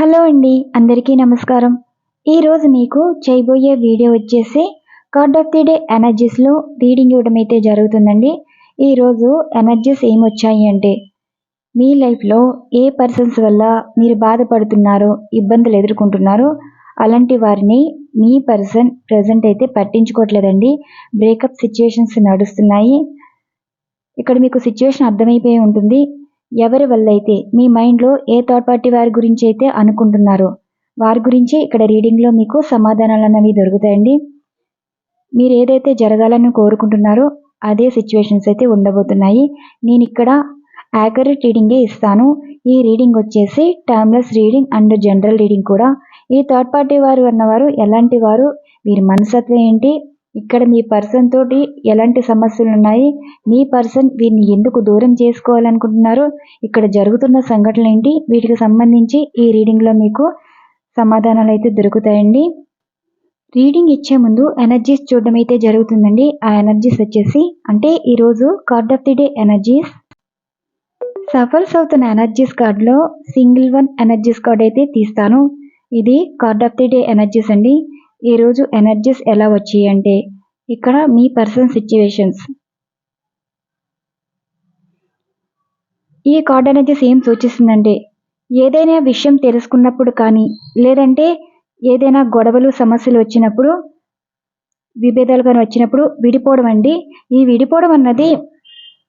Hello అండి అందరికీ నమస్కారం. ఈరోజు మీకు చేయబోయే వీడియో వచ్చేసి కార్డ్ ఆఫ్ ది డే ఎనర్జీస్లో రీడింగ్ ఇవ్వడం అయితే జరుగుతుందండి. ఈరోజు ఎనర్జీస్ ఏమొచ్చాయి అంటే మీ లైఫ్లో ఏ పర్సన్స్ వల్ల మీరు బాధపడుతున్నారో ఇబ్బందులు ఎదుర్కొంటున్నారో అలాంటి వారిని మీ పర్సన్ ప్రజెంట్ అయితే పట్టించుకోవట్లేదండి. బ్రేకప్ సిచ్యువేషన్స్ నడుస్తున్నాయి. ఇక్కడ మీకు సిచ్యువేషన్ అర్థమైపోయి ఉంటుంది. ఎవరి వల్ల అయితే మీ మైండ్లో ఏ థర్డ్ పార్టీ వారి గురించి అయితే అనుకుంటున్నారో వారి గురించి ఇక్కడ రీడింగ్లో మీకు సమాధానాలు అనేవి దొరుకుతాయండి. మీరు ఏదైతే జరగాలని కోరుకుంటున్నారో అదే సిచ్యువేషన్స్ అయితే ఉండబోతున్నాయి. నేను ఇక్కడ యాక్యురేట్ రీడింగే ఇస్తాను. ఈ రీడింగ్ వచ్చేసి timeless reading and general reading కూడా. ఈ థర్డ్ పార్టీ వారు అన్నవారు ఎలాంటి వారు వీరి మనసత్వం ఏంటి ఇక్కడ మీ పర్సన్ తోటి ఎలాంటి సమస్యలు ఉన్నాయి మీ పర్సన్ వీరిని ఎందుకు దూరం చేసుకోవాలనుకుంటున్నారో? ఇక్కడ జరుగుతున్న సంఘటనలు ఏంటి? వీటికి సంబంధించి ఈ రీడింగ్లో మీకు సమాధానాలు అయితే దొరుకుతాయండి. రీడింగ్ ఇచ్చే ముందు ఎనర్జీస్ చూడడం అయితే జరుగుతుందండి. ఆ ఎనర్జీస్ వచ్చేసి అంటే ఈరోజు card of the day energies shuffles అవుతున్న ఎనర్జీస్ కార్డ్లో సింగిల్ వన్ ఎనర్జీస్ కార్డ్ అయితే తీస్తాను. ఇది card of the day energies అండి. ఈరోజు ఎనర్జీస్ ఎలా వచ్చాయి అంటే ఇక్కడ మీ పర్సన్ సిచ్యువేషన్స్ ఈ కార్డ్ అనేది సేమ్ సూచిస్తుందంటే ఏదైనా విషయం తెలుసుకున్నప్పుడు కానీ లేదంటే ఏదైనా గొడవలు సమస్యలు వచ్చినప్పుడు విభేదాలు కానీ వచ్చినప్పుడు విడిపోవడం అండి. ఈ విడిపోవడం అన్నది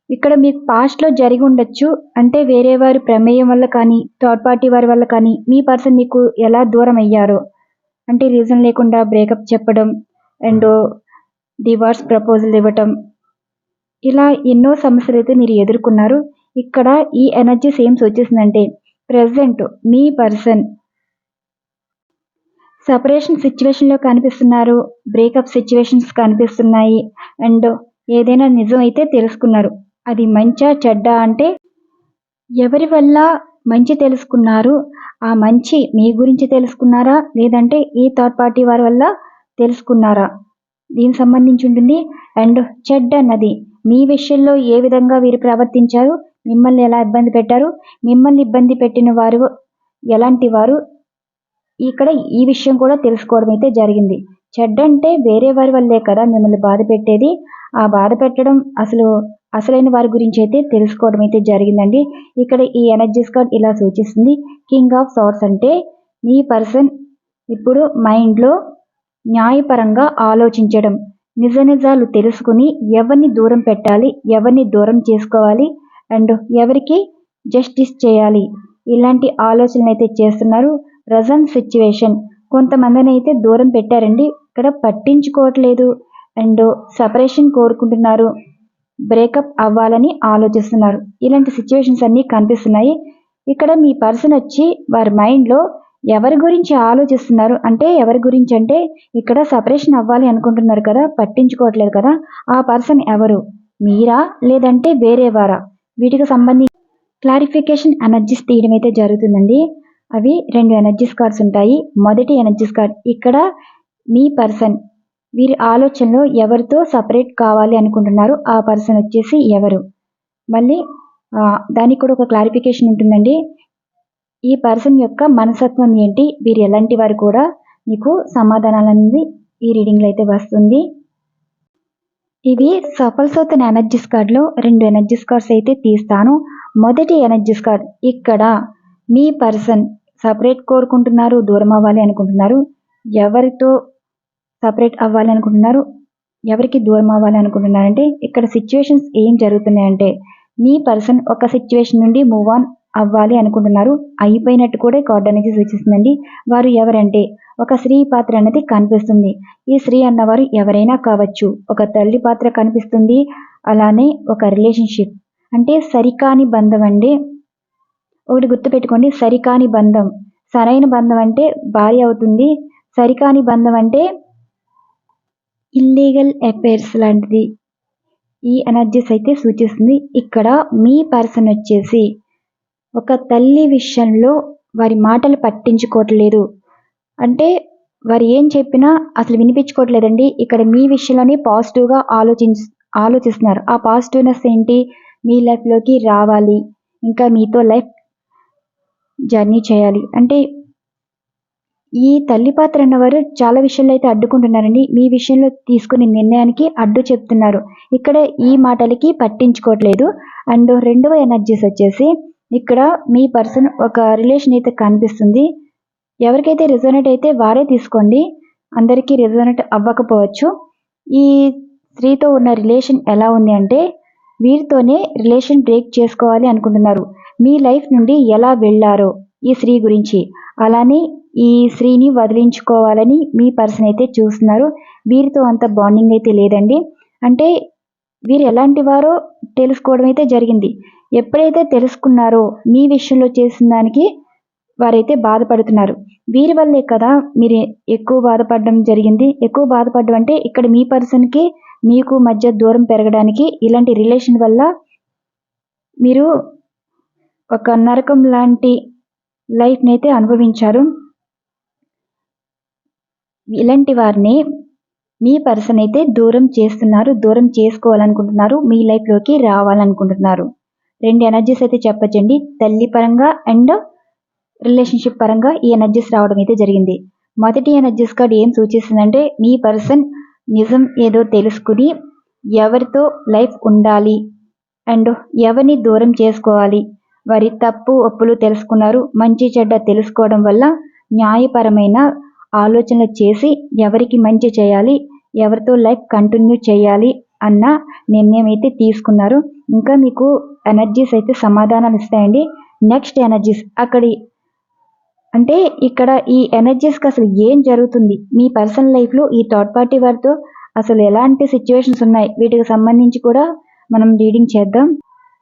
ఇక్కడ మీకు పాస్ట్లో జరిగి ఉండొచ్చు. అంటే వేరే వారి ప్రమేయం వల్ల కానీ థర్డ్ పార్టీ వారి వల్ల కానీ మీ పర్సన్ మీకు ఎలా దూరం అయ్యారో అంటే రీజన్ లేకుండా బ్రేకప్ చెప్పడం అండ్ డివార్స్ ప్రపోజల్ ఇవ్వటం. ఇలా ఎన్నో సమస్యలు అయితే మీరు ఎదుర్కొన్నారు. ఇక్కడ ఈ ఎనర్జీ సేమ్స్ సూచిస్తుందంటే ప్రజెంట్ మీ పర్సన్ సపరేషన్ సిచ్యువేషన్లో కనిపిస్తున్నారు బ్రేకప్ సిచ్యువేషన్స్ కనిపిస్తున్నాయి అండ్ ఏదైనా నిజం అయితే తెలుసుకున్నారు. అది మంచా చెడ్డ అంటే ఎవరి వల్ల మంచి తెలుసుకున్నారు. ఆ మంచి మీ గురించి తెలుసుకున్నారా? లేదంటే ఈ థర్డ్ పార్టీ వారి వల్ల తెలుసుకున్నారా? దీనికి సంబంధించి ఉంటుంది అండ్ చెడ్డ అన్నది మీ విషయంలో ఏ విధంగా వీరు ప్రవర్తించారు? మిమ్మల్ని ఎలా ఇబ్బంది పెట్టారు? మిమ్మల్ని ఇబ్బంది పెట్టిన వారు ఎలాంటి వారు? ఇక్కడ ఈ విషయం కూడా తెలుసుకోవడం అయితే జరిగింది. చెడ్డ అంటే వేరే వారి వల్లే కదా మిమ్మల్ని బాధ పెట్టేది. ఆ బాధ పెట్టడం అసలు అసలైన వారి గురించి అయితే తెలుసుకోవడం అయితే జరిగిందండి. ఇక్కడ ఈ ఎనర్జీస్ కార్డ్ ఇలా సూచిస్తుంది. కింగ్ ఆఫ్ సార్స్ అంటే మీ పర్సన్ ఇప్పుడు మైండ్లో న్యాయపరంగా ఆలోచించడం నిజ నిజాలు తెలుసుకుని ఎవరిని దూరం పెట్టాలి ఎవరిని దూరం చేసుకోవాలి అండ్ ఎవరికి జస్టిస్ చేయాలి. ఇలాంటి ఆలోచనలు అయితే చేస్తున్నారు. Present situation. కొంతమందిని అయితే దూరం పెట్టారండి. ఇక్కడ పట్టించుకోవట్లేదు. అండ్ సపరేషన్ కోరుకుంటున్నారు. బ్రేకప్ అవ్వాలని ఆలోచిస్తున్నారు. ఇలాంటి సిచ్యువేషన్స్ అన్నీ కనిపిస్తున్నాయి. ఇక్కడ మీ పర్సన్ వచ్చి వారి మైండ్లో ఎవరి గురించి ఆలోచిస్తున్నారు? అంటే ఎవరి గురించి అంటే ఇక్కడ సపరేషన్ అవ్వాలి అనుకుంటున్నారు కదా పట్టించుకోవట్లేదు కదా ఆ పర్సన్ ఎవరు? మీరా లేదంటే వేరే వారా? వీటికి సంబంధించి క్లారిఫికేషన్ ఎనర్జీస్ తీయడం అయితే జరుగుతుందండి. అవి రెండు ఎనర్జీస్ కార్డ్స్ ఉంటాయి. మొదటి ఎనర్జీస్ కార్డ్ ఇక్కడ మీ పర్సన్ వీరి ఆలోచనలో ఎవరితో సపరేట్ కావాలి అనుకుంటున్నారు ఆ పర్సన్ వచ్చేసి ఎవరు? మళ్ళీ దానికి కూడా ఒక క్లారిఫికేషన్ ఉంటుందండి. ఈ పర్సన్ యొక్క మనసత్వం ఏంటి? వీరు ఎలాంటి వారు కూడా? మీకు సమాధానాలనేది ఈ రీడింగ్లో అయితే వస్తుంది. ఇవి సఫల్స్ అవుతున్న ఎనర్జీస్ కార్డ్లో రెండు ఎనర్జీస్ కార్డ్స్ అయితే తీస్తాను. మొదటి ఎనర్జీస్ కార్డ్ ఇక్కడ మీ పర్సన్ సపరేట్ కోరుకుంటున్నారు దూరం అవ్వాలి అనుకుంటున్నారు. ఎవరితో సపరేట్ అవ్వాలి అనుకుంటున్నారు ఎవరికి దూరం అవ్వాలి అనుకుంటున్నారంటే ఇక్కడ సిచ్యువేషన్స్ ఏం జరుగుతున్నాయంటే మీ పర్సన్ ఒక సిచ్యువేషన్ నుండి మూవ్ ఆన్ అవ్వాలి అనుకుంటున్నారు. అయిపోయినట్టు కూడా కార్డ్ అనేది సూచిస్తుందండి. వారు ఎవరంటే ఒక స్త్రీ పాత్ర అనేది కనిపిస్తుంది. ఈ స్త్రీ అన్నవారు ఎవరైనా కావచ్చు. ఒక తల్లి పాత్ర కనిపిస్తుంది. అలానే ఒక రిలేషన్షిప్ అంటే సరికాని బంధం అండి. ఒకటి గుర్తుపెట్టుకోండి. సరికాని బంధం. సరైన బంధం అంటే భార్య అవుతుంది. సరికాని బంధం అంటే ఇల్లీగల్ అఫైర్స్ లాంటిది. ఈ ఎనర్జీస్ అయితే సూచిస్తుంది. ఇక్కడ మీ పర్సన్ వచ్చేసి ఒక తల్లి విషయంలో వారి మాటలు పట్టించుకోవట్లేదు. అంటే వారు ఏం చెప్పినా అసలు వినిపించుకోవట్లేదండి. ఇక్కడ మీ విషయంలోనే పాజిటివ్గా ఆలోచించ ఆలోచిస్తున్నారు. ఆ పాజిటివ్నెస్ ఏంటి? మీ లైఫ్లోకి రావాలి. ఇంకా మీతో లైఫ్ జర్నీ చేయాలి. అంటే ఈ తల్లి పాత్ర అన్నవారు చాలా విషయాల్లో అయితే అడ్డుకుంటున్నారండి. మీ విషయంలో తీసుకునే నిర్ణయానికి అడ్డు చెప్తున్నారు. ఇక్కడ ఈ మాటలకి పట్టించుకోవట్లేదు. అండ్ రెండవ ఎనర్జీస్ వచ్చేసి ఇక్కడ మీ పర్సన్ ఒక రిలేషన్ అయితే కనిపిస్తుంది. ఎవరికైతే రిజోనేట్ అయితే వారే తీసుకోండి. అందరికీ రిజోనేట్ అవ్వకపోవచ్చు. ఈ స్త్రీతో ఉన్న రిలేషన్ ఎలా ఉంది అంటే వీరితోనే రిలేషన్ బ్రేక్ చేసుకోవాలి అనుకుంటున్నారు. మీ లైఫ్ నుండి ఎలా వెళ్ళారో ఈ స్త్రీ గురించి. అలానే ఈ స్త్రీని వదిలించుకోవాలని మీ పర్సన్ అయితే చూస్తున్నారు. వీరితో అంత బాండింగ్ అయితే లేదండి. అంటే వీరు ఎలాంటి వారో తెలుసుకోవడం అయితే జరిగింది. ఎప్పుడైతే తెలుసుకున్నారో మీ విషయంలో చేసిన దానికి వారైతే బాధపడుతున్నారు. వీరి వల్లే కదా మీరు ఎక్కువ బాధపడడం జరిగింది. ఎక్కువ బాధపడడం అంటే ఇక్కడ మీ పర్సన్కి మీకు మధ్య దూరం పెరగడానికి ఇలాంటి రిలేషన్ వల్ల మీరు ఒక నరకం లాంటి లైఫ్ని అయితే అనుభవించారు. ఇలాంటి వారిని మీ పర్సన్ అయితే దూరం చేస్తున్నారు దూరం చేసుకోవాలనుకుంటున్నారు మీ లైఫ్లోకి రావాలనుకుంటున్నారు. రెండు ఎనర్జీస్ అయితే చెప్పచ్చండి. తల్లి పరంగా అండ్ రిలేషన్షిప్ పరంగా ఈ ఎనర్జీస్ రావడం అయితే జరిగింది. మొదటి ఎనర్జీస్ కార్డ్ ఏం సూచిస్తుందంటే మీ పర్సన్ నిజం ఏదో తెలుసుకుని ఎవరితో లైఫ్ ఉండాలి అండ్ ఎవరిని దూరం చేసుకోవాలి. వారి తప్పు ఒప్పులు తెలుసుకున్నారు మంచి చెడ్డ తెలుసుకోవడం వల్ల న్యాయపరమైన ఆలోచనలు చేసి ఎవరికి మంచి చేయాలి ఎవరితో లైఫ్ కంటిన్యూ చేయాలి అన్న నిర్ణయం అయితే తీసుకున్నారు. ఇంకా మీకు ఎనర్జీస్ అయితే సమాధానాలు ఇస్తాయండి. నెక్స్ట్ ఎనర్జీస్ అక్కడి అంటే ఇక్కడ ఈ ఎనర్జీస్కి అసలు ఏం జరుగుతుంది? మీ పర్సనల్ లైఫ్లో ఈ థర్డ్ పార్టీ వారితో అసలు ఎలాంటి సిచ్యువేషన్స్ ఉన్నాయి? వీటికి సంబంధించి కూడా మనం రీడింగ్ చేద్దాం.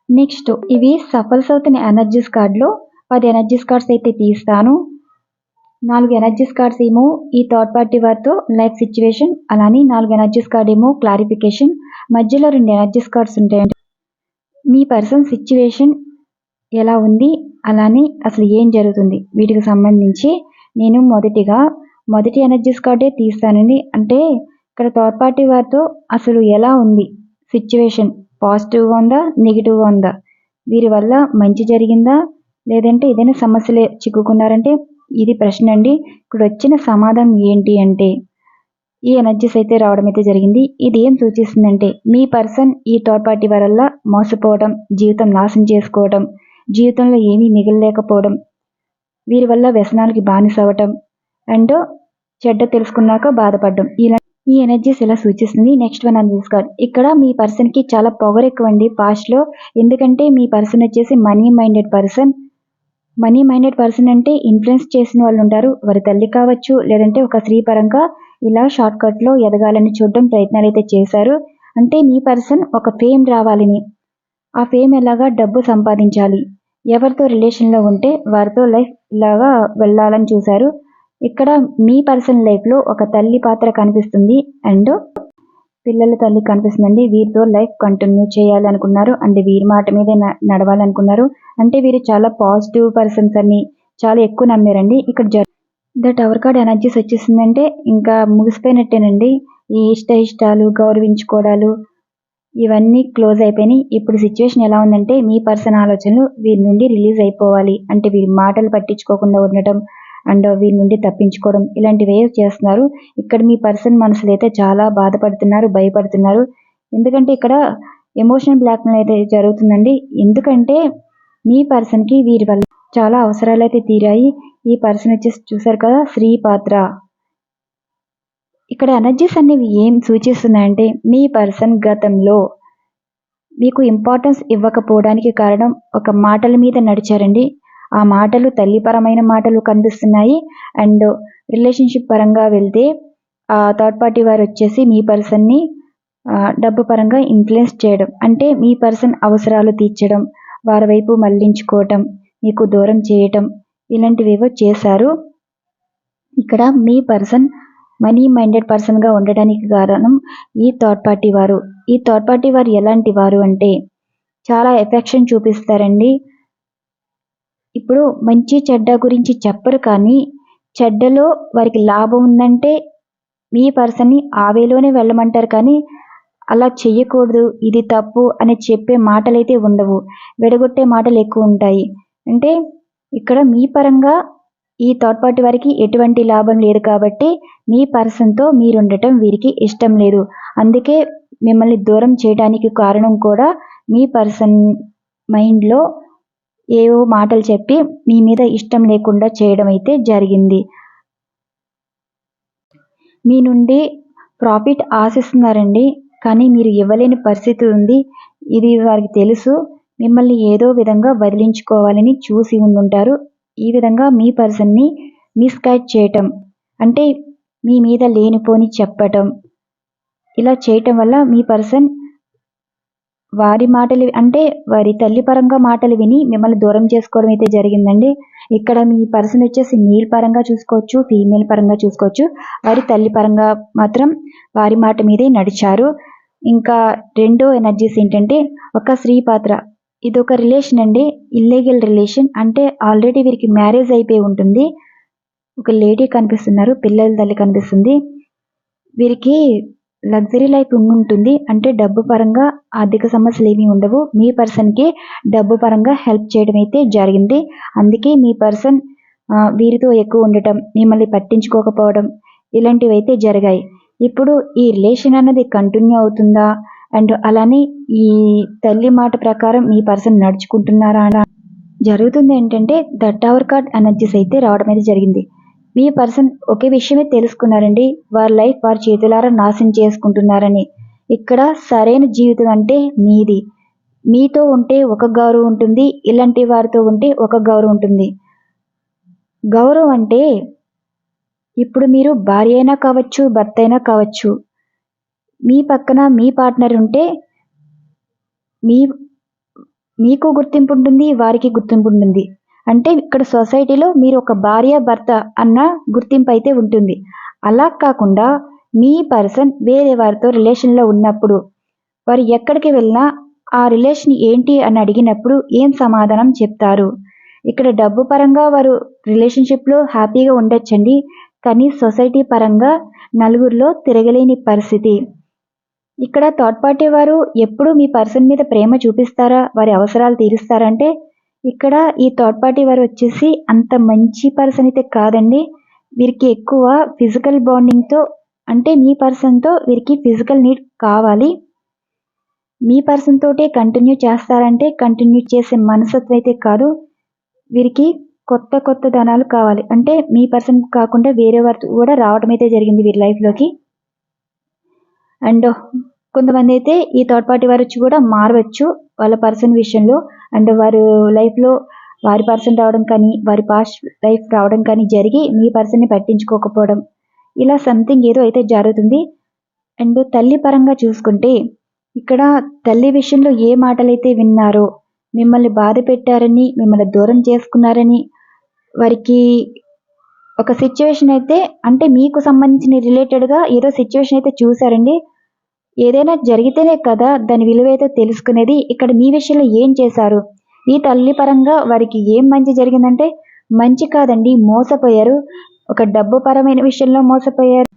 నెక్స్ట్ ఇవి సఫల్స్ అవుతున్న ఎనర్జీస్ కార్డ్లో పది ఎనర్జీస్ కార్డ్స్ అయితే తీస్తాను. నాలుగు ఎనర్జీస్ కార్డ్స్ ఏమో ఈ థర్డ్ పార్టీ వారితో లైఫ్ సిచ్యువేషన్ అలానే నాలుగు ఎనర్జీస్ కార్డ్ ఏమో క్లారిఫికేషన్. మధ్యలో రెండు ఎనర్జీస్ కార్డ్స్ ఉంటాయండి. మీ పర్సన్ సిచ్యువేషన్ ఎలా ఉంది? అలానే అసలు ఏం జరుగుతుంది? వీటికి సంబంధించి నేను మొదటిగా మొదటి ఎనర్జీస్ కార్డే తీస్తానండి. అంటే ఇక్కడ థర్డ్ పార్టీ వారితో అసలు ఎలా ఉంది? సిచ్యువేషన్ పాజిటివ్గా ఉందా? నెగిటివ్గా ఉందా? వీరి వల్ల మంచి జరిగిందా? లేదంటే ఏదైనా సమస్యలే చిక్కుకున్నారంటే ఇది ప్రశ్న అండి. ఇక్కడ వచ్చిన సమాధానం ఏంటి అంటే ఈ ఎనర్జీస్ అయితే రావడం అయితే జరిగింది. ఇది ఏం సూచిస్తుందంటే మీ పర్సన్ ఈ థర్డ్ పార్టీ వల్ల మోసపోవడం జీవితం నాశనం చేసుకోవడం జీవితంలో ఏమీ మిగలలేకపోవడం వీరి వల్ల వ్యసనాలకి బానిస అవ్వటం అండ్ చెడ్డ తెలుసుకున్నాక బాధపడడం. ఇలా ఈ ఎనర్జీస్ ఇలా సూచిస్తుంది? నెక్స్ట్ వన్ అని తీసుకోవాలి ఇక్కడ మీ పర్సన్కి చాలా పొగర్ ఎక్కువ అండి పాస్ట్లో ఎందుకంటే మీ పర్సన్ వచ్చేసి money minded person money minded person అంటే ఇన్ఫ్లుయెన్స్ చేసిన వాళ్ళు ఉంటారు. వారి తల్లి కావచ్చు లేదంటే ఒక స్త్రీ పరంగా ఇలా షార్ట్ కట్లో ఎదగాలని చూడడం ప్రయత్నాలు అయితే చేశారు. అంటే మీ పర్సన్ ఒక ఫేమ్ రావాలని. ఆ ఫేమ్ ఎలాగా డబ్బు సంపాదించాలి? ఎవరితో రిలేషన్లో ఉంటే వారితో లైఫ్ ఇలాగా వెళ్ళాలని చూశారు. ఇక్కడ మీ పర్సన్ లైఫ్లో ఒక తల్లి పాత్ర కనిపిస్తుంది. అండ్ పిల్లల తల్లి కనిపిస్తుందండి. వీరితో లైఫ్ కంటిన్యూ చేయాలనుకున్నారు. అండ్ వీరి మాట మీదే నడవాలనుకున్నారు. అంటే వీరు చాలా పాజిటివ్ పర్సన్స్ అని చాలా ఎక్కువ నమ్మారండి. ఇక్కడ జ ద టవర్ కార్డ్ ఎనర్జీస్ వచ్చేసిందంటే ఇంకా ముగిసిపోయినట్టేనండి. ఈ ఇష్ట ఇష్టాలు గౌరవించుకోవడాలు ఇవన్నీ క్లోజ్ అయిపోయినాయి. ఇప్పుడు సిచ్యువేషన్ ఎలా ఉందంటే మీ పర్సన్ ఆలోచనలు వీరి నుండి రిలీజ్ అయిపోవాలి. అంటే వీరి మాటలు పట్టించుకోకుండా ఉండటం అండ్ వీరి నుండి తప్పించుకోవడం ఇలాంటివి చేస్తున్నారు? ఇక్కడ మీ పర్సన్ మనసులు అయితే చాలా బాధపడుతున్నారు భయపడుతున్నారు. ఎందుకంటే ఇక్కడ ఎమోషనల్ బ్లాక్మెయిల్ అయితే జరుగుతుందండి. ఎందుకంటే మీ పర్సన్కి వీరి వల్ల చాలా అవసరాలు అయితే తీరాయి. ఈ పర్సన్ వచ్చేసి చూసారు కదా శ్రీ పాత్ర ఇక్కడ ఎనర్జీస్ అనేవి ఏం సూచిస్తున్నాయంటే మీ పర్సన్ గతంలో మీకు ఇంపార్టెన్స్ ఇవ్వకపోవడానికి కారణం ఒక మాటల మీద నడిచారండి. ఆ మాటలు తల్లిపరమైన మాటలు కనిపిస్తున్నాయి అండ్ రిలేషన్షిప్ పరంగా వెళ్తే ఆ థర్డ్ పార్టీ వారు వచ్చేసి మీ పర్సన్ని డబ్బు పరంగా ఇన్ఫ్లుయెన్స్ చేయడం. అంటే మీ పర్సన్ అవసరాలు తీర్చడం వారి వైపు మళ్ళించుకోవటం మీకు దూరం చేయటం ఇలాంటివేవో చేశారు. ఇక్కడ మీ పర్సన్ మనీ మైండెడ్ పర్సన్గా ఉండడానికి కారణం ఈ థర్డ్ పార్టీ వారు. ఈ థర్డ్ పార్టీ వారు ఎలాంటి వారు అంటే చాలా ఎఫెక్షన్ చూపిస్తారండి. ఇప్పుడు మంచి చెడ్డ గురించి చెప్పరు కానీ చెడ్డలో వారికి లాభం ఉందంటే మీ పర్సన్ని ఆవేలోనే వెళ్ళమంటారు కానీ అలా చెయ్యకూడదు ఇది తప్పు అని చెప్పే మాటలైతే ఉండవు. విడగొట్టే మాటలు ఎక్కువ ఉంటాయి. అంటే ఇక్కడ మీ పరంగా ఈ థర్డ్ పార్టీ వారికి ఎటువంటి లాభం లేదు కాబట్టి మీ పర్సన్తో మీరుండటం వీరికి ఇష్టం లేదు. అందుకే మిమ్మల్ని దూరం చేయడానికి కారణం కూడా మీ పర్సన్ మైండ్లో ఏవో మాటలు చెప్పి మీ మీద ఇష్టం లేకుండా చేయడం అయితే జరిగింది. మీ నుండి ప్రాఫిట్ ఆశిస్తున్నారండి. కానీ మీరు ఇవ్వలేని పరిస్థితి ఉంది. ఇది వారికి తెలుసు. మిమ్మల్ని ఏదో విధంగా వదిలించుకోవాలని చూసి ఉండుంటారు. ఈ విధంగా మీ పర్సన్ని మిస్గైడ్ చేయటం అంటే మీ మీద లేనిపోని చెప్పటం. ఇలా చేయటం వల్ల మీ పర్సన్ వారి మాటలు అంటే వారి తల్లి పరంగా మాటలు విని మిమ్మల్ని దూరం చేసుకోవడం అయితే జరిగిందండి. ఇక్కడ మీ పర్సన్ వచ్చేసి మేల్ పరంగా చూసుకోవచ్చు ఫీమేల్ పరంగా చూసుకోవచ్చు. వారి తల్లి పరంగా మాత్రం వారి మాట మీదే నడిచారు. ఇంకా రెండో ఎనర్జీస్ ఏంటంటే ఒక స్త్రీ పాత్ర. ఇది ఒక రిలేషన్ అండి. Illegal relation. అంటే ఆల్రెడీ వీరికి మ్యారేజ్ అయిపోయి ఉంటుంది. ఒక లేడీ కనిపిస్తున్నారు పిల్లల తల్లి కనిపిస్తుంది. వీరికి లగ్జరీ లైఫ్ ఉంటుంది అంటే డబ్బు పరంగా ఆర్థిక సమస్యలు ఏమీ ఉండవు. మీ పర్సన్కి డబ్బు పరంగా హెల్ప్ చేయడం అయితే జరిగింది. అందుకే మీ పర్సన్ వీరితో ఎక్కువ ఉండటం మిమ్మల్ని పట్టించుకోకపోవడం ఇలాంటివి అయితే జరిగాయి. ఇప్పుడు ఈ రిలేషన్ అన్నది కంటిన్యూ అవుతుందా? అండ్ అలానే ఈ తల్లి మాట ప్రకారం మీ పర్సన్ నడుచుకుంటున్నారా? జరుగుతుంది ఏంటంటే ద టవర్ కార్డ్ ఎనర్జీస్ అయితే రావడం అయితే జరిగింది. మీ పర్సన్ ఒకే విషయమే తెలుసుకున్నారండి. వారి లైఫ్ వారి చేతులారా నాశనం చేసుకుంటున్నారని. ఇక్కడ సరైన జీవితం అంటే మీది. మీతో ఉంటే ఒక గౌరవం ఉంటుంది. ఇలాంటి వారితో ఉంటే ఒక గౌరవం ఉంటుంది. గౌరవం అంటే ఇప్పుడు మీరు భార్య అయినా కావచ్చు భర్త అయినా కావచ్చు మీ పక్కన మీ పార్ట్నర్ ఉంటే మీ మీకు గుర్తింపు ఉంటుంది వారికి గుర్తింపు ఉంటుంది. అంటే ఇక్కడ సొసైటీలో మీరు ఒక భార్య భర్త అన్న గుర్తింపు అయితే ఉంటుంది. అలా కాకుండా మీ పర్సన్ వేరే వారితో రిలేషన్లో ఉన్నప్పుడు వారు ఎక్కడికి వెళ్ళినా ఆ రిలేషన్ ఏంటి అని అడిగినప్పుడు ఏం సమాధానం చెప్తారు? ఇక్కడ డబ్బు పరంగా వారు రిలేషన్షిప్లో హ్యాపీగా ఉండొచ్చండి కానీ సొసైటీ పరంగా నలుగురిలో తిరగలేని పరిస్థితి. ఇక్కడ థర్డ్ పార్టీ వారు ఎప్పుడు మీ పర్సన్ మీద ప్రేమ చూపిస్తారా? వారి అవసరాలు తీరుస్తారంటే ఇక్కడ ఈ థర్డ్ పార్టీ వారు వచ్చేసి అంత మంచి పర్సన్ అయితే కాదండి. వీరికి ఎక్కువ ఫిజికల్ బాండింగ్తో అంటే మీ పర్సన్తో వీరికి ఫిజికల్ నీడ్ కావాలి. మీ పర్సన్ తోటే కంటిన్యూ చేస్తారంటే కంటిన్యూ చేసే మనసత్వం అయితే కాదు. వీరికి కొత్త కొత్త ధనాలు కావాలి. అంటే మీ పర్సన్ కాకుండా వేరే వారితో కూడా రావడం అయితే జరిగింది వీరి లైఫ్లోకి అండ్ కొంతమంది అయితే ఈ థర్డ్ పార్టీ వారు వచ్చి కూడా మారవచ్చు. వాళ్ళ పర్సన్ విషయంలో అండ్ వారు లైఫ్లో వారి పర్సన్ రావడం కానీ వారి పాస్ట్ లైఫ్ రావడం కానీ జరిగి మీ పర్సన్ని పట్టించుకోకపోవడం. ఇలా సంథింగ్ ఏదో అయితే జరుగుతుంది. అండ్ తల్లి పరంగా చూసుకుంటే ఇక్కడ తల్లి విషయంలో ఏ మాటలైతే విన్నారో మిమ్మల్ని బాధ పెట్టారని మిమ్మల్ని దూరం చేసుకున్నారని వారికి ఒక సిచ్యువేషన్ అయితే అంటే మీకు సంబంధించిన రిలేటెడ్గా ఏదో సిచ్యువేషన్ అయితే చూసారండి ఏదైనా జరిగితేనే కదా దాని విలువేదో తెలుసుకునేది. ఇక్కడ మీ విషయంలో ఏం చేశారు? ఈ తల్లి పరంగా వారికి ఏం మంచి జరిగిందంటే మంచి కాదండి మోసపోయారు. ఒక డబ్బు పరమైన విషయంలో మోసపోయారు.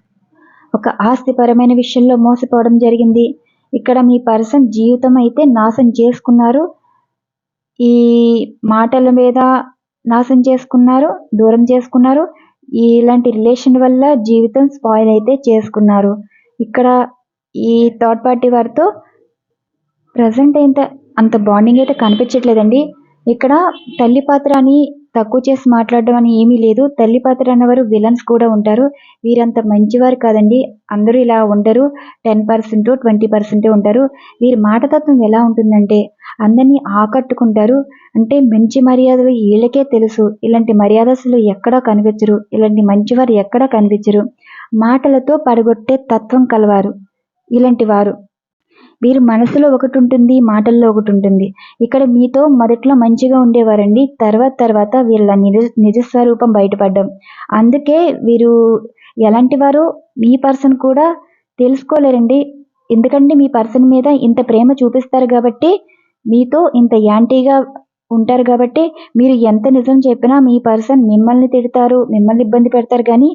ఒక ఆస్తిపరమైన విషయంలో మోసపోవడం జరిగింది. ఇక్కడ మీ పర్సన్ జీవితం అయితే నాశనం చేసుకున్నారు. ఈ మాటల మీద నాశనం చేసుకున్నారు దూరం చేసుకున్నారు. ఇలాంటి రిలేషన్ వల్ల జీవితం స్పాయిల్ అయితే చేసుకున్నారు. ఇక్కడ ఈ థర్డ్ పార్టీ వారితో ప్రజెంట్ అయితే అంత బాండింగ్ అయితే కనిపించట్లేదండి. ఇక్కడ తల్లి పాత్ర అని తక్కువ చేసి మాట్లాడడం అని ఏమీ లేదు. తల్లి పాత్ర అన్నవారు విలన్స్ కూడా ఉంటారు. వీరంత మంచివారు కాదండి. అందరూ ఇలా ఉండరు. టెన్ పర్సెంట్ ట్వంటీ పర్సెంటే ఉంటారు. వీరి మాటతత్వం ఎలా ఉంటుందంటే అందరినీ ఆకట్టుకుంటారు. అంటే మంచి మర్యాదలు వీళ్ళకే తెలుసు. ఇలాంటి మర్యాదలు ఎక్కడా కనిపించరు. ఇలాంటి మంచివారు ఎక్కడా కనిపించరు. మాటలతో పడగొట్టే తత్వం కలవారు. ఇలాంటి వారు. వీరు మనసులో ఒకటి ఉంటుంది మాటల్లో ఒకటి ఉంటుంది ఇక్కడ మీతో మొదట్లో మంచిగా ఉండేవారండి. తర్వాత తర్వాత వీళ్ళ నిజ నిజస్వరూపం బయటపడ్డం. అందుకే వీరు ఎలాంటి వారో మీ పర్సన్ కూడా తెలుసుకోలేరండి. ఎందుకంటే మీ పర్సన్ మీద ఇంత ప్రేమ చూపిస్తారు కాబట్టి మీతో ఇంత యాంటీగా ఉంటారు కాబట్టి మీరు ఎంత నిజం చెప్పినా మీ పర్సన్ మిమ్మల్ని తిడతారు మిమ్మల్ని ఇబ్బంది పెడతారు కానీ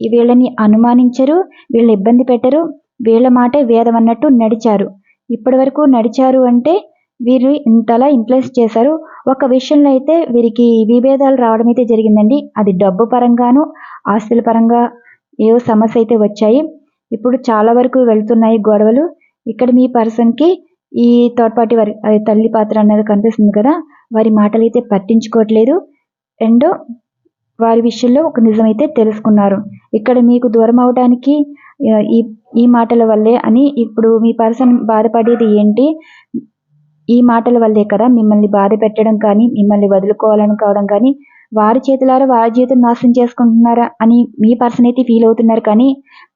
వీళ్ళని అనుమానించరు వీళ్ళు ఇబ్బంది పెట్టరు. వీళ్ళ మాటే వేదం అన్నట్టు నడిచారు. ఇప్పటి వరకు నడిచారు అంటే వీరు ఇంతలా ఇన్ఫ్లుయెన్స్ చేశారు. ఒక విషయంలో అయితే వీరికి విభేదాలు రావడం అయితే జరిగిందండి. అది డబ్బు పరంగాను ఆస్తుల పరంగా ఏవో సమస్య అయితే వచ్చాయి. ఇప్పుడు చాలా వరకు వెళ్తున్నాయి గొడవలు. ఇక్కడ మీ పర్సన్కి ఈ థర్డ్ పార్టీ వారి అది తల్లి పాత్ర అనేది కనిపిస్తుంది కదా వారి మాటలు అయితే పట్టించుకోవట్లేదు. అండ్ వారి విషయంలో ఒక నిజమైతే తెలుసుకున్నారు. ఇక్కడ మీకు దూరం అవడానికి ఈ ఈ మాటల వల్లే అని ఇప్పుడు మీ పర్సన్ బాధపడేది ఏంటి? ఈ మాటల వల్లే కదా మిమ్మల్ని బాధ పెట్టడం కానీ మిమ్మల్ని వదులుకోవాలని కావడం కానీ వారి చేతులారా వారి జీవితం నాశనం చేసుకుంటున్నారా అని మీ పర్సన్ అయితే ఫీల్ అవుతున్నారు కానీ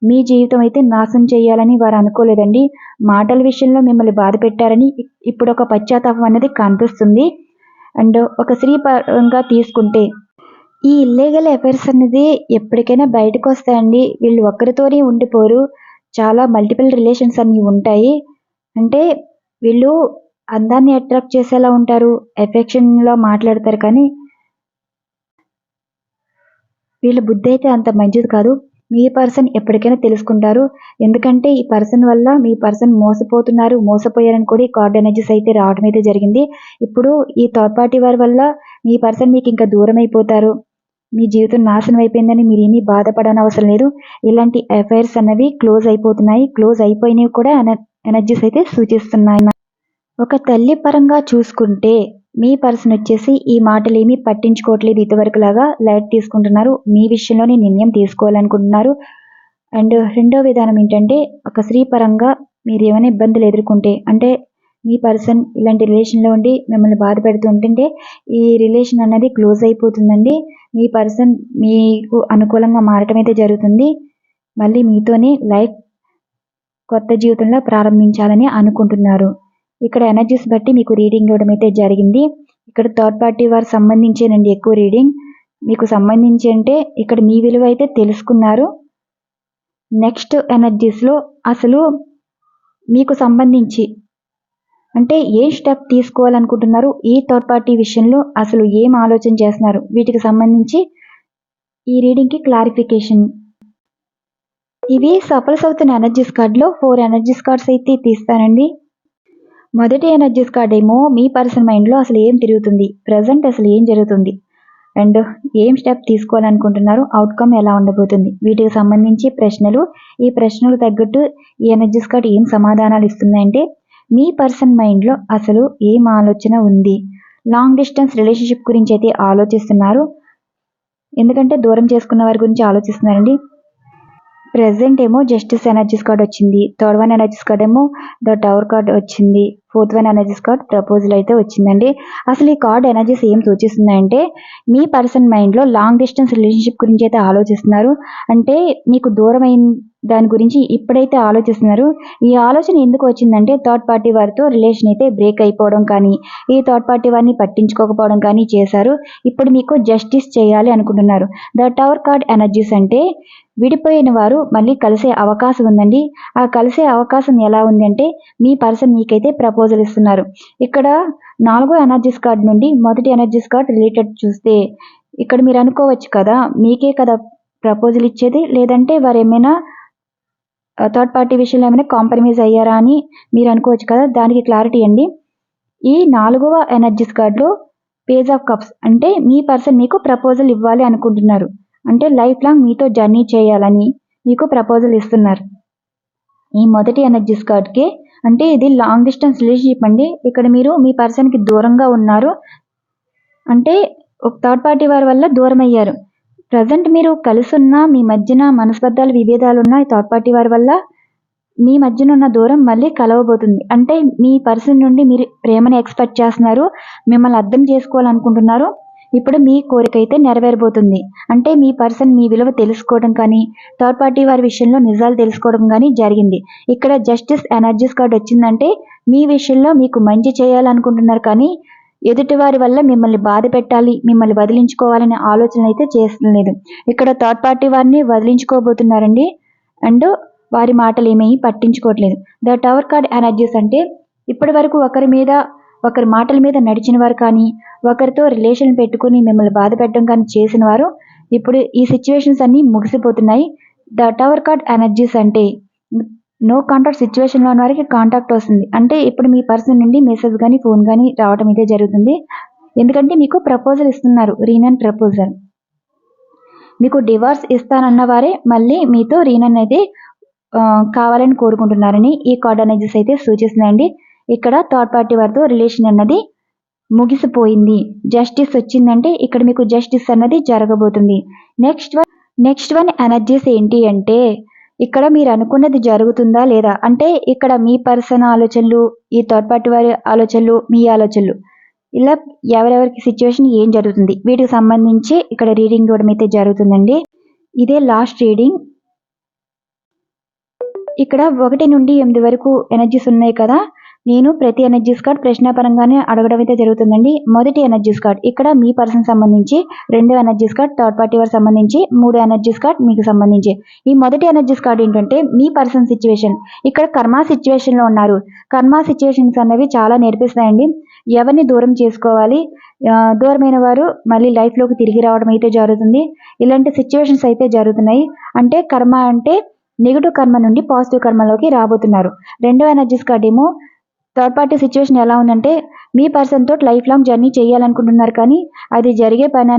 మీ జీవితం అయితే నాశనం చేయాలని వారు అనుకోలేదండి. మాటల విషయంలో మిమ్మల్ని బాధ పెట్టారని ఇప్పుడు ఒక పశ్చాత్తాపం అనేది కనిపిస్తుంది. అండ్ ఒక స్త్రీ పరంగా తీసుకుంటే ఈ ఇల్లీగల్ అఫైర్స్ అనేది ఎప్పటికైనా బయటకు వస్తాయండి. వీళ్ళు ఒక్కరితోనే ఉండిపోరు. చాలా మల్టిపుల్ రిలేషన్స్ అన్ని ఉంటాయి. అంటే వీళ్ళు అందాన్ని అట్రాక్ట్ చేసేలా ఉంటారు. ఎఫెక్షన్లో మాట్లాడతారు కానీ వీళ్ళ బుద్ధి అయితే అంత మంచిది కాదు. మీ పర్సన్ ఎప్పటికైనా తెలుసుకుంటారు. ఎందుకంటే ఈ పర్సన్ వల్ల మీ పర్సన్ మోసపోతున్నారు. మోసపోయారని కూడా ఈ కార్డ్ ఎనర్జీస్ అయితే రావడం అయితే జరిగింది. ఇప్పుడు ఈ థర్డ్ పార్టీ వారి వల్ల మీ పర్సన్ మీకు ఇంకా దూరం అయిపోతారు మీ జీవితం నాశనం అయిపోయిందని మీరు ఏమీ బాధపడని అవసరం లేదు. ఇలాంటి అఫైర్స్ అనేవి క్లోజ్ అయిపోతున్నాయి. క్లోజ్ అయిపోయినవి కూడా ఎనర్జీస్ అయితే సూచిస్తున్నాయి. ఒక తల్లి పరంగా చూసుకుంటే మీ పర్సన్ వచ్చేసి ఈ మాటలు ఏమీ పట్టించుకోవట్లేదు ఇదివరకు లాగా లైట్ తీసుకుంటున్నారు. మీ విషయంలోనే నిర్ణయం తీసుకోవాలనుకుంటున్నారు. అండ్ రెండో విధానం ఏంటంటే ఒక స్త్రీ పరంగా మీరు ఏమైనా ఇబ్బందులు ఎదుర్కొంటే అంటే మీ పర్సన్ ఇలాంటి రిలేషన్లో ఉండి మిమ్మల్ని బాధ పెడుతూ ఉంటుంటే ఈ రిలేషన్ అనేది క్లోజ్ అయిపోతుందండి. మీ పర్సన్ మీకు అనుకూలంగా మారటం అయితే జరుగుతుంది. మళ్ళీ మీతోనే లైఫ్ కొత్త జీవితంలో ప్రారంభించాలని అనుకుంటున్నారు. ఇక్కడ ఎనర్జీస్ బట్టి మీకు రీడింగ్ ఇవ్వడం అయితే జరిగింది. ఇక్కడ థర్డ్ పార్టీ వారు సంబంధించేనండి ఎక్కువ రీడింగ్ మీకు సంబంధించి అంటే ఇక్కడ మీ విలువ అయితే తెలుసుకున్నారు. నెక్స్ట్ ఎనర్జీస్లో అసలు మీకు సంబంధించి అంటే ఏ స్టెప్ తీసుకోవాలనుకుంటున్నారు ఈ థర్డ్ పార్టీ విషయంలో అసలు ఏం ఆలోచన చేస్తున్నారు? వీటికి సంబంధించి ఈ రీడింగ్కి క్లారిఫికేషన్ ఇవి సఫల్స్ అవుతున్న ఎనర్జీస్ కార్డ్లో ఫోర్ ఎనర్జీస్ కార్డ్స్ అయితే తీస్తానండి. మొదటి ఎనర్జీస్ కార్డ్ ఏమో మీ పర్సన్ మైండ్లో అసలు ఏం తిరుగుతుంది? ప్రజెంట్ అసలు ఏం జరుగుతుంది? అండ్ ఏం స్టెప్ తీసుకోవాలనుకుంటున్నారు? అవుట్కమ్ ఎలా ఉండబోతుంది? వీటికి సంబంధించి ప్రశ్నలు ఈ ప్రశ్నలు తగ్గట్టు ఈ ఎనర్జీస్ కార్డ్ ఏం సమాధానాలు ఇస్తుందంటే మీ పర్సన్ మైండ్లో అసలు ఏం ఆలోచన ఉంది? లాంగ్ డిస్టెన్స్ రిలేషన్షిప్ గురించి అయితే ఆలోచిస్తున్నారు. ఎందుకంటే దూరం చేసుకున్న వారి గురించి ఆలోచిస్తున్నారండి. ప్రెసెంట్ ఏమో జస్టిస్ ఎనర్జీస్ కార్డ్ వచ్చింది. థర్డ్ వన్ ఎనర్జీస్ కార్డ్ ఏమో ద టవర్ కార్డ్ వచ్చింది. Fourth one energies card proposal అయితే వచ్చిందండి. అసలు ఈ కార్డ్ ఎనర్జీస్ ఏం సూచిస్తుందంటే మీ పర్సన్ మైండ్లో లాంగ్ డిస్టెన్స్ రిలేషన్షిప్ గురించి అయితే ఆలోచిస్తున్నారు. అంటే మీకు దూరమైన దాని గురించి ఇప్పుడైతే ఆలోచిస్తున్నారు. ఈ ఆలోచన ఎందుకు వచ్చిందంటే థర్డ్ పార్టీ వారితో రిలేషన్ అయితే బ్రేక్ అయిపోవడం కానీ ఈ థర్డ్ పార్టీ వారిని పట్టించుకోకపోవడం కానీ చేశారు. ఇప్పుడు మీకు జస్టిస్ చేయాలి అనుకుంటున్నారు. ద టవర్ కార్డ్ ఎనర్జీస్ అంటే విడిపోయిన వారు మళ్ళీ కలిసే అవకాశం ఉందండి. ఆ కలిసే అవకాశం ఎలా ఉంది అంటే మీ పర్సన్ మీకైతే ప్రపోజల్ ఇస్తున్నారు. ఇక్కడ నాలుగో ఎనర్జీస్ కార్డ్ నుండి మొదటి ఎనర్జీస్ కార్డ్ రిలేటెడ్ చూస్తే ఇక్కడ మీరు అనుకోవచ్చు కదా మీకే కదా ప్రపోజల్ ఇచ్చేది? లేదంటే వారు ఏమైనా థర్డ్ పార్టీ విషయంలో ఏమైనా కాంప్రమైజ్ అయ్యారా అని మీరు అనుకోవచ్చు కదా దానికి క్లారిటీ అండి. ఈ నాలుగవ ఎనర్జీస్ కార్డులో పేజ్ ఆఫ్ కప్స్ అంటే మీ పర్సన్ మీకు ప్రపోజల్ ఇవ్వాలి అనుకుంటున్నారు. అంటే లైఫ్ లాంగ్ మీతో జర్నీ చేయాలని మీకు ప్రపోజల్ ఇస్తున్నారు. ఈ మొదటి ఎనర్జీస్ కార్డ్కి అంటే ఇది లాంగ్ డిస్టెన్స్ రిలేషన్షిప్ అండి. ఇక్కడ మీరు మీ పర్సన్కి దూరంగా ఉన్నారు. అంటే ఒక థర్డ్ పార్టీ వారి వల్ల దూరం అయ్యారు ప్రజెంట్ మీరు కలిసున్నా మీ మధ్యన మనస్బద్ధాలు విభేదాలు ఉన్న థర్డ్ పార్టీ వారి వల్ల మీ మధ్యన ఉన్న దూరం మళ్ళీ కలవబోతుంది. అంటే మీ పర్సన్ నుండి మీరు ప్రేమని ఎక్స్పెక్ట్ చేస్తున్నారు. మిమ్మల్ని అర్థం చేసుకోవాలనుకుంటున్నారు. ఇప్పుడు మీ కోరిక అయితే నెరవేరబోతుంది. అంటే మీ పర్సన్ మీ విలువ తెలుసుకోవడం కానీ థర్డ్ పార్టీ వారి విషయంలో నిజాలు తెలుసుకోవడం కానీ జరిగింది. ఇక్కడ జస్టిస్ ఎనర్జీస్ కార్డ్ వచ్చిందంటే మీ విషయంలో మీకు మంచి చేయాలనుకుంటున్నారు కానీ ఎదుటివారి వల్ల మిమ్మల్ని బాధ పెట్టాలి మిమ్మల్ని వదిలించుకోవాలనే ఆలోచన అయితే చేస్తలేదు. ఇక్కడ థర్డ్ పార్టీ వారిని వదిలించుకోబోతున్నారండి. అండ్ వారి మాటలు ఏమీ పట్టించుకోవట్లేదు. ద టవర్ కార్డ్ ఎనర్జీస్ అంటే ఇప్పటి వరకు ఒకరి మీద ఒకరి మాటల మీద నడిచిన వారు కానీ ఒకరితో రిలేషన్ పెట్టుకుని మిమ్మల్ని బాధ పెట్టడం కానీ చేసిన వారు ఇప్పుడు ఈ సిచ్యువేషన్స్ అన్నీ ముగిసిపోతున్నాయి. ద టవర్ కార్డ్ ఎనర్జీస్ అంటే నో కాంటాక్ట్ సిచ్యువేషన్లో ఉన్న వారికి కాంటాక్ట్ వస్తుంది. అంటే ఇప్పుడు మీ పర్సన్ నుండి మెసేజ్ కానీ ఫోన్ కానీ రావడం అయితే జరుగుతుంది. ఎందుకంటే మీకు ప్రపోజల్ ఇస్తున్నారు రీనన్ ప్రపోజల్ మీకు డివోర్స్ ఇస్తానన్న వారే మళ్ళీ మీతో రీనన్ అయితే కావాలని కోరుకుంటున్నారని ఈ కార్డ్ ఎనర్జీస్ అయితే సూచిస్తున్నాయండి. ఇక్కడ థర్డ్ పార్టీ వారితో రిలేషన్ అన్నది ముగిసిపోయింది. జస్టిస్ వచ్చిందంటే ఇక్కడ మీకు జస్టిస్ అన్నది జరగబోతుంది. Next one next one energies ఏంటి అంటే ఇక్కడ మీరు అనుకున్నది జరుగుతుందా లేదా? అంటే ఇక్కడ మీ పర్సన్ ఆలోచనలు ఈ థర్డ్ పార్టీ వారి ఆలోచనలు మీ ఆలోచనలు. ఇలా ఎవరెవరికి సిచ్యువేషన్ ఏం జరుగుతుంది? వీటికి సంబంధించి ఇక్కడ రీడింగ్ ఇవ్వడం అయితే జరుగుతుందండి. ఇదే లాస్ట్ రీడింగ్ ఇక్కడ ఒకటి నుండి ఎనిమిది వరకు ఎనర్జీస్ ఉన్నాయి కదా? నేను ప్రతి ఎనర్జీస్ కార్డ్ ప్రశ్నాపరంగానే అడగడం అయితే జరుగుతుందండి. మొదటి ఎనర్జీస్ కార్డ్ ఇక్కడ మీ పర్సన్ సంబంధించి రెండు ఎనర్జీస్ కార్డ్ థర్డ్ పార్టీ వారికి సంబంధించి మూడు ఎనర్జీస్ కార్డ్ మీకు సంబంధించి. ఈ మొదటి ఎనర్జీస్ కార్డ్ ఏంటంటే మీ పర్సన్ సిచ్యువేషన్ ఇక్కడ కర్మ సిచ్యువేషన్లో ఉన్నారు. కర్మ సిచ్యువేషన్స్ అనేవి చాలా నేర్పిస్తాయండి ఎవరిని దూరం చేసుకోవాలి? దూరమైన వారు మళ్ళీ లైఫ్లోకి తిరిగి రావడం అయితే జరుగుతుంది. ఇలాంటి సిచ్యువేషన్స్ అయితే జరుగుతున్నాయి. అంటే కర్మ అంటే నెగిటివ్ కర్మ నుండి పాజిటివ్ కర్మలోకి రాబోతున్నారు. రెండో ఎనర్జీస్ కార్డ్ ఏమో థర్డ్ పార్టీ సిచ్యువేషన్ ఎలా ఉందంటే మీ పర్సన్ తోటి లైఫ్ లాంగ్ జర్నీ చేయాలనుకుంటున్నారు కానీ అది జరిగే పని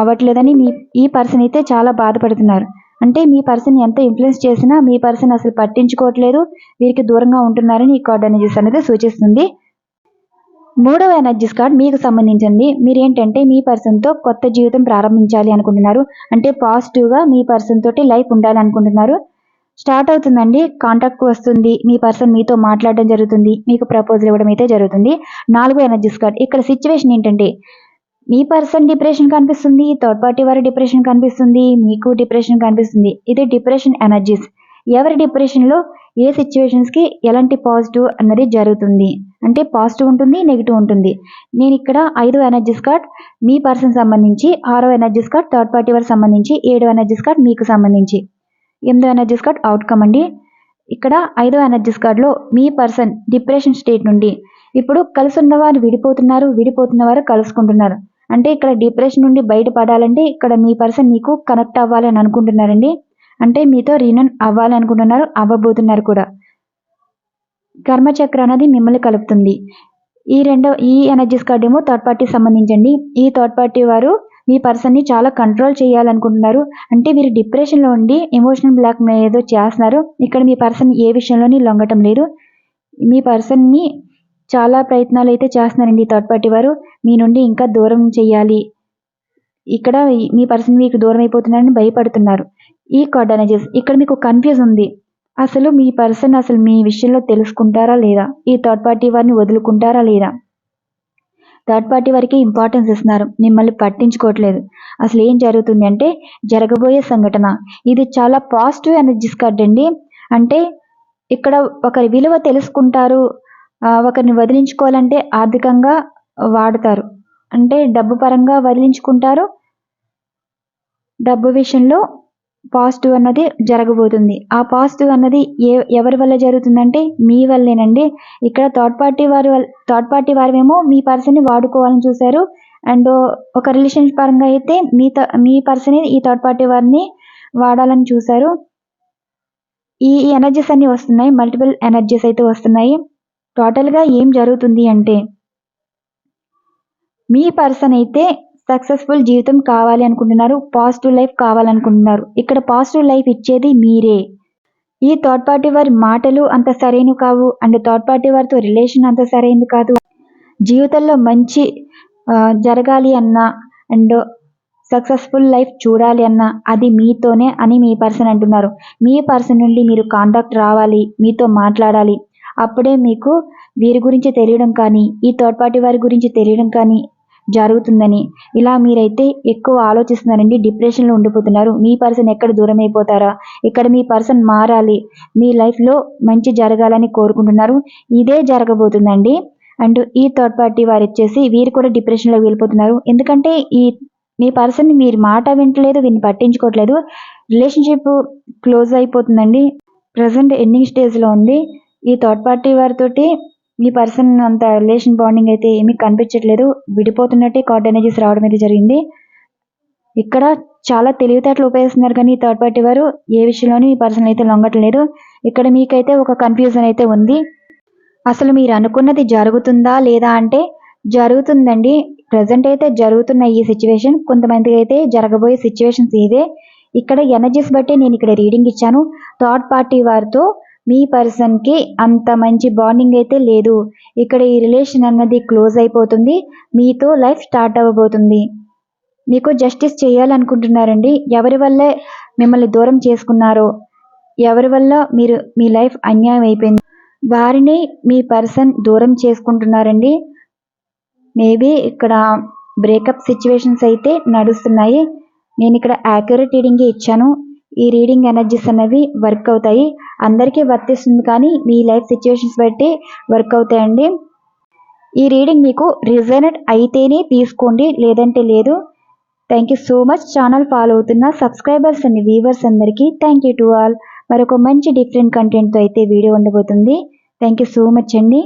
అవ్వట్లేదని మీ ఈ పర్సన్ అయితే చాలా బాధపడుతున్నారు. అంటే మీ పర్సన్ ఎంత ఇన్ఫ్లుయెన్స్ చేసినా మీ పర్సన్ అసలు పట్టించుకోవట్లేదు వీరికి దూరంగా ఉంటున్నారని ఈ కార్డ్ ఎనర్జీస్ అనేది సూచిస్తుంది. మూడవ ఎనర్జీస్ కార్డ్ మీకు సంబంధించింది. మీరు ఏంటంటే మీ పర్సన్తో కొత్త జీవితం ప్రారంభించాలి అనుకుంటున్నారు. అంటే పాజిటివ్గా మీ పర్సన్ తోటి లైఫ్ ఉండాలి అనుకుంటున్నారు స్టార్ట్ అవుతుందండి కాంటాక్ట్ వస్తుంది మీ పర్సన్ మీతో మాట్లాడడం జరుగుతుంది మీకు ప్రపోజల్ ఇవ్వడం అయితే జరుగుతుంది. నాలుగు ఎనర్జీస్ కార్డ్. ఇక్కడ సిచ్యువేషన్ ఏంటంటే మీ పర్సన్ డిప్రెషన్ కనిపిస్తుంది థర్డ్ పార్టీ వారి డిప్రెషన్ కనిపిస్తుంది మీకు డిప్రెషన్ కనిపిస్తుంది. ఇది డిప్రెషన్ ఎనర్జీస్. ఎవరి డిప్రెషన్లో ఏ సిచ్యువేషన్స్కి ఎలాంటి పాజిటివ్ అన్నది జరుగుతుంది? అంటే పాజిటివ్ ఉంటుంది నెగిటివ్ ఉంటుంది. నేను ఇక్కడ ఐదు ఎనర్జీస్ కార్డ్ మీ పర్సన్ సంబంధించి ఆరో ఎనర్జీస్ కార్డ్ థర్డ్ పార్టీ వారికి సంబంధించి ఏడో ఎనర్జీస్ కార్డ్ మీకు సంబంధించి. ఎనిమిదో ఎనర్జీస్ కార్డ్ అవుట్కమ్ అండి. ఇక్కడ ఐదో ఎనర్జీస్ కార్డులో మీ పర్సన్ డిప్రెషన్ స్టేట్ నుండి ఇప్పుడు కలిసి ఉన్నవారు విడిపోతున్నారు విడిపోతున్నవారు కలుసుకుంటున్నారు. అంటే ఇక్కడ డిప్రెషన్ నుండి బయటపడాలంటే ఇక్కడ మీ పర్సన్ మీకు కనెక్ట్ అవ్వాలి అని అనుకుంటున్నారండి. అంటే మీతో రీనన్ అవ్వాలి అనుకుంటున్నారు అవ్వబోతున్నారు కూడా. కర్మచక్ర అనేది మిమ్మల్ని కలుపుతుంది. ఈ రెండో ఈ ఎనర్జీస్ కార్డ్ ఏమో థర్డ్ పార్టీ సంబంధించండి. ఈ థర్డ్ పార్టీ వారు మీ పర్సన్ని చాలా కంట్రోల్ చేయాలనుకుంటున్నారు. అంటే మీరు డిప్రెషన్లో ఉండి ఎమోషనల్ బ్లాక్ ఏదో చేస్తున్నారు. ఇక్కడ మీ పర్సన్ ఏ విషయంలోని లొంగటం లేదు. మీ పర్సన్ని చాలా ప్రయత్నాలు అయితే చేస్తున్నారండి థర్డ్ పార్టీ వారు. మీ నుండి ఇంకా దూరం చేయాలి. ఇక్కడ మీ పర్సన్ మీకు దూరం అయిపోతున్నారని భయపడుతున్నారు. ఈ కార్డ్ ఎనర్జీస్ ఇక్కడ మీకు కన్ఫ్యూజ్ ఉంది. అసలు మీ పర్సన్ అసలు మీ విషయంలో తెలుసుకుంటారా లేదా? ఈ థర్డ్ పార్టీ వారిని వదులుకుంటారా లేదా? థర్డ్ పార్టీ వారికి ఇంపార్టెన్స్ ఇస్తున్నారు. మిమ్మల్ని పట్టించుకోవట్లేదు. అసలు ఏం జరుగుతుంది అంటే జరగబోయే సంఘటన. ఇది చాలా పాజిటివ్ ఎనర్జీస్ కార్డ్ అండి. అంటే ఇక్కడ ఒకరి విలువ తెలుసుకుంటారు. ఒకరిని వదిలించుకోవాలంటే ఆర్థికంగా వాడతారు. అంటే డబ్బు పరంగా వదిలించుకుంటారు. డబ్బు విషయంలో పాజిటివ్ అన్నది జరగబోతుంది. ఆ పాజిటివ్ అన్నది ఏ ఎవరి వల్ల జరుగుతుందంటే మీ వల్లేనండి. ఇక్కడ థర్డ్ పార్టీ వారి థర్డ్ పార్టీ వారేమో మీ పర్సన్ని వాడుకోవాలని చూశారు. అండ్ ఒక రిలేషన్ పరంగా అయితే మీ త- మీ పర్సన్ ఈ థర్డ్ పార్టీ వారిని వాడాలని చూశారు. ఈ ఎనర్జీస్ అన్ని వస్తున్నాయి. మల్టిపుల్ ఎనర్జీస్ అయితే వస్తున్నాయి. టోటల్గా ఏం జరుగుతుంది అంటే మీ పర్సన్ అయితే సక్సెస్ఫుల్ జీవితం కావాలి అనుకుంటున్నారు పాజిటివ్ లైఫ్ కావాలనుకుంటున్నారు. ఇక్కడ పాజిటివ్ లైఫ్ ఇచ్చేది మీరే. ఈ థర్డ్ పార్టీ వారి మాటలు అంత సరైనవి కావు అండ్ థర్డ్ పార్టీ వారితో రిలేషన్ అంత సరైనది కాదు. జీవితంలో మంచి జరగాలి అన్నా అండ్ సక్సెస్ఫుల్ లైఫ్ చూడాలి అన్నా అది మీతోనే అని మీ పర్సన్ అంటున్నారు. మీ పర్సన్ నుండి మీరు కాంటాక్ట్ రావాలి మీతో మాట్లాడాలి. అప్పుడే మీకు వీరి గురించి తెలియడం కానీ ఈ థర్డ్ పార్టీ వారి గురించి తెలియడం కానీ జరుగుతుందని. ఇలా మీరైతే ఎక్కువ ఆలోచిస్తున్నారండి డిప్రెషన్లో ఉండిపోతున్నారు. మీ పర్సన్ ఎక్కడ దూరం అయిపోతారా ఇక్కడ మీ పర్సన్ మారాలి. మీ లైఫ్లో మంచి జరగాలని కోరుకుంటున్నారు. ఇదే జరగబోతుందండి. అండ్ ఈ థర్డ్ పార్టీ వారు వచ్చేసి వీరు కూడా డిప్రెషన్లో వెళ్ళిపోతున్నారు. ఎందుకంటే ఈ మీ పర్సన్ మీరు మాట వింటలేదు దీన్ని పట్టించుకోవట్లేదు. రిలేషన్షిప్ క్లోజ్ అయిపోతుందండి. ప్రజెంట్ ఎండింగ్ స్టేజ్లో ఉంది. ఈ థర్డ్ పార్టీ వారితోటి మీ పర్సన్ అంత రిలేషన్ బాండింగ్ అయితే ఏమీ కనిపించట్లేదు. విడిపోతున్నట్టే కార్డ్ ఎనర్జీస్ రావడం అయితే జరిగింది. ఇక్కడ చాలా తెలివితేటలు ఉపయోగిస్తున్నారు కానీ థర్డ్ పార్టీ వారు ఏ విషయంలోనూ ఈ పర్సన్ అయితే లొంగట్లేదు. ఇక్కడ మీకైతే ఒక కన్ఫ్యూజన్ అయితే ఉంది. అసలు మీరు అనుకున్నది జరుగుతుందా లేదా అంటే జరుగుతుందండి. ప్రజెంట్ అయితే జరుగుతున్న ఈ సిచ్యువేషన్ కొంతమందికి అయితే జరగబోయే సిచ్యువేషన్స్ ఇవే. ఇక్కడ ఎనర్జీస్ బట్టి నేను ఇక్కడ రీడింగ్ ఇచ్చాను. థర్డ్ పార్టీ వారితో మీ పర్సన్కి అంత మంచి బాండింగ్ అయితే లేదు. ఇక్కడ ఈ రిలేషన్ అన్నది క్లోజ్ అయిపోతుంది. మీతో లైఫ్ స్టార్ట్ అవ్వబోతుంది. మీకు జస్టిస్ చేయాలనుకుంటున్నారండి. ఎవరి వల్లే మిమ్మల్ని దూరం చేసుకున్నారో ఎవరి వల్ల మీరు మీ లైఫ్ అన్యాయం అయిపోయింది? వారిని మీ పర్సన్ దూరం చేసుకుంటున్నారండి. మేబీ ఇక్కడ బ్రేకప్ సిచ్యువేషన్స్ అయితే నడుస్తున్నాయి. నేను ఇక్కడ యాక్యురేట్ రీడింగే ఇచ్చాను. ఈ రీడింగ్ ఎనర్జీస్ అనేవి వర్క్ అవుతాయి. అందరికీ వర్తిస్తుంది కానీ మీ లైఫ్ సిచ్యువేషన్స్ బట్టి వర్క్ అవుతాయండి. ఈ రీడింగ్ మీకు రిజనెట్ అయితేనే తీసుకోండి లేదంటే లేదు. Thank you so much channel follow అవుతున్న సబ్స్క్రైబర్స్ అండ్ వ్యూవర్స్ అందరికీ థ్యాంక్ యూ టు ఆల్ మరొక మంచి డిఫరెంట్ కంటెంట్తో అయితే వీడియో ఉండబోతుంది. థ్యాంక్ యూ సో మచ్ అండి.